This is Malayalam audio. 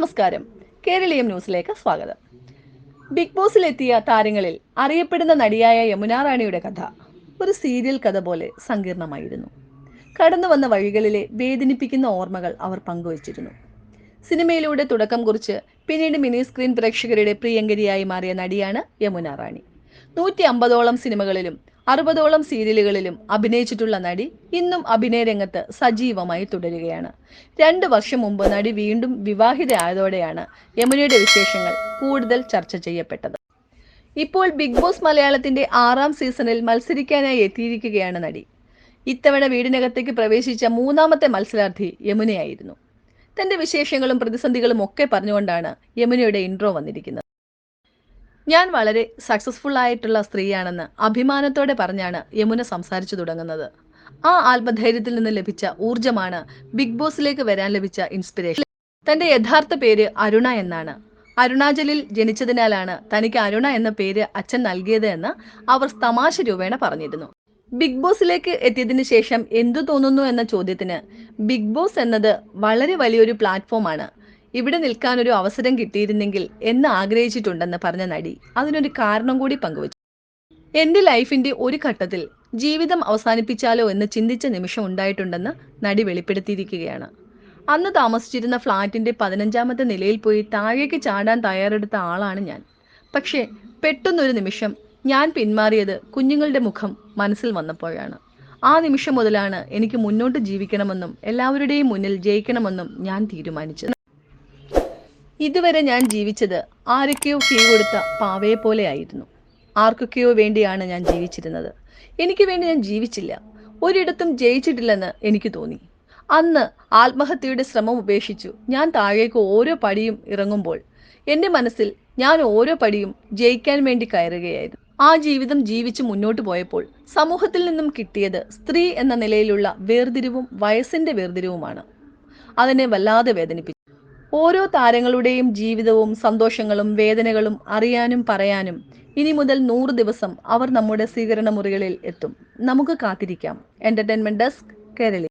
നമസ്കാരം. കേരളീയം ന്യൂസിലേക്ക് സ്വാഗതം. ബിഗ് ബോസിലെത്തിയ താരങ്ങളിൽ അറിയപ്പെടുന്ന നടിയായ യമുന റാണിയുടെ കഥ ഒരു സീരിയൽ കഥ പോലെ സങ്കീർണമായിരുന്നു. കടന്നു വന്ന വഴികളിലെ വേദനിപ്പിക്കുന്ന ഓർമ്മകൾ അവർ പങ്കുവച്ചിരുന്നു. സിനിമയിലൂടെ തുടക്കം കുറിച്ച് പിന്നീട് മിനി സ്ക്രീൻ പ്രേക്ഷകരുടെ പ്രിയങ്കരിയായി മാറിയ നടിയാണ് യമുന റാണി. നൂറ്റി അമ്പതോളം സിനിമകളിലും അറുപതോളം സീരിയലുകളിലും അഭിനയിച്ചിട്ടുള്ള നടി ഇന്നും അഭിനയ രംഗത്ത് സജീവമായി തുടരുകയാണ്. രണ്ട് വർഷം മുമ്പ് നടി വീണ്ടും വിവാഹിതയായതോടെയാണ് യമുനയുടെ വിശേഷങ്ങൾ കൂടുതൽ ചർച്ച ചെയ്യപ്പെട്ടത്. ഇപ്പോൾ ബിഗ് ബോസ് മലയാളത്തിന്റെ ആറാം സീസണിൽ മത്സരിക്കാനായി എത്തിയിരിക്കുകയാണ് നടി. ഇത്തവണ വീടിനകത്തേക്ക് പ്രവേശിച്ച മൂന്നാമത്തെ മത്സരാർത്ഥി യമുനയായിരുന്നു. തന്റെ വിശേഷങ്ങളും പ്രതിസന്ധികളും ഒക്കെ പറഞ്ഞുകൊണ്ടാണ് യമുനയുടെ ഇൻട്രോ വന്നിരിക്കുന്നത്. ഞാൻ വളരെ സക്സസ്ഫുൾ ആയിട്ടുള്ള സ്ത്രീയാണെന്ന് അഭിമാനത്തോടെ പറഞ്ഞാണ് യമുന സംസാരിച്ചു തുടങ്ങുന്നത്. ആ ആത്മധൈര്യത്തിൽ നിന്ന് ലഭിച്ച ഊർജമാണ് ബിഗ് ബോസിലേക്ക് വരാൻ ലഭിച്ച ഇൻസ്പിറേഷൻ തന്റെ യഥാർത്ഥ പേര് അരുണ എന്നാണ്. അരുണാചലിൽ ജനിച്ചതിനാലാണ് തനിക്ക് അരുണ എന്ന പേര് അച്ഛൻ നൽകിയത് എന്ന് അവർ തമാശ രൂപേണ പറഞ്ഞിരുന്നു. ബിഗ് ബോസിലേക്ക് എത്തിയതിനു ശേഷം എന്തു തോന്നുന്നു എന്ന ചോദ്യത്തിന് ബിഗ് ബോസ് എന്നത് വളരെ വലിയൊരു പ്ലാറ്റ്ഫോമാണ് ഇവിടെ നിൽക്കാൻ ഒരു അവസരം കിട്ടിയിരുന്നെങ്കിൽ എന്ന് ആഗ്രഹിച്ചിട്ടുണ്ടെന്ന് പറഞ്ഞ നടി അതിനൊരു കാരണം കൂടി പങ്കുവച്ചു. എന്റെ ലൈഫിന്റെ ഒരു ഘട്ടത്തിൽ ജീവിതം അവസാനിപ്പിച്ചാലോ എന്ന് ചിന്തിച്ച നിമിഷം ഉണ്ടായിട്ടുണ്ടെന്ന് നടി വെളിപ്പെടുത്തിയിരിക്കുകയാണ്. അന്ന് താമസിച്ചിരുന്ന ഫ്ളാറ്റിന്റെ പതിനഞ്ചാമത്തെ നിലയിൽ പോയി താഴേക്ക് ചാടാൻ തയ്യാറെടുത്ത ആളാണ് ഞാൻ. പക്ഷേ പെട്ടെന്നൊരു നിമിഷം ഞാൻ പിന്മാറിയത് കുഞ്ഞുങ്ങളുടെ മുഖം മനസ്സിൽ വന്നപ്പോഴാണ്. ആ നിമിഷം മുതലാണ് എനിക്ക് മുന്നോട്ട് ജീവിക്കണമെന്നും എല്ലാവരുടെയും മുന്നിൽ ജയിക്കണമെന്നും ഞാൻ തീരുമാനിച്ചത്. ഇതുവരെ ഞാൻ ജീവിച്ചത് ആരൊക്കെയോ കീ കൊടുത്ത പാവയെ പോലെയായിരുന്നു ആർക്കൊക്കെയോ വേണ്ടിയാണ് ഞാൻ ജീവിച്ചിരുന്നത്. എനിക്ക് വേണ്ടി ഞാൻ ജീവിച്ചില്ല. ഒരിടത്തും ജയിച്ചിട്ടില്ലെന്ന് എനിക്ക് തോന്നി. അന്ന് ആത്മഹത്യയുടെ ശ്രമം ഉപേക്ഷിച്ചു. ഞാൻ താഴേക്ക് ഓരോ പടിയും ഇറങ്ങുമ്പോൾ എന്റെ മനസ്സിൽ ഞാൻ ഓരോ പടിയും ജയിക്കാൻ വേണ്ടി കയറുകയായിരുന്നു. ആ ജീവിതം ജീവിച്ച് മുന്നോട്ട് പോയപ്പോൾ സമൂഹത്തിൽ നിന്നും കിട്ടിയത് സ്ത്രീ എന്ന നിലയിലുള്ള വേർതിരിവും വയസ്സിന്റെ വേർതിരിവുമാണ്. അതിനെ വല്ലാതെ വേദനിപ്പിച്ചു. ഓരോ താരങ്ങളുടെയും ജീവിതവും സന്തോഷങ്ങളും വേദനകളും അറിയാനും പറയാനും ഇനി മുതൽ നൂറ് ദിവസം അവർ നമ്മുടെ സ്വീകരണ മുറികളിൽ എത്തും. നമുക്ക് കാത്തിരിക്കാം. Entertainment desk കേരളി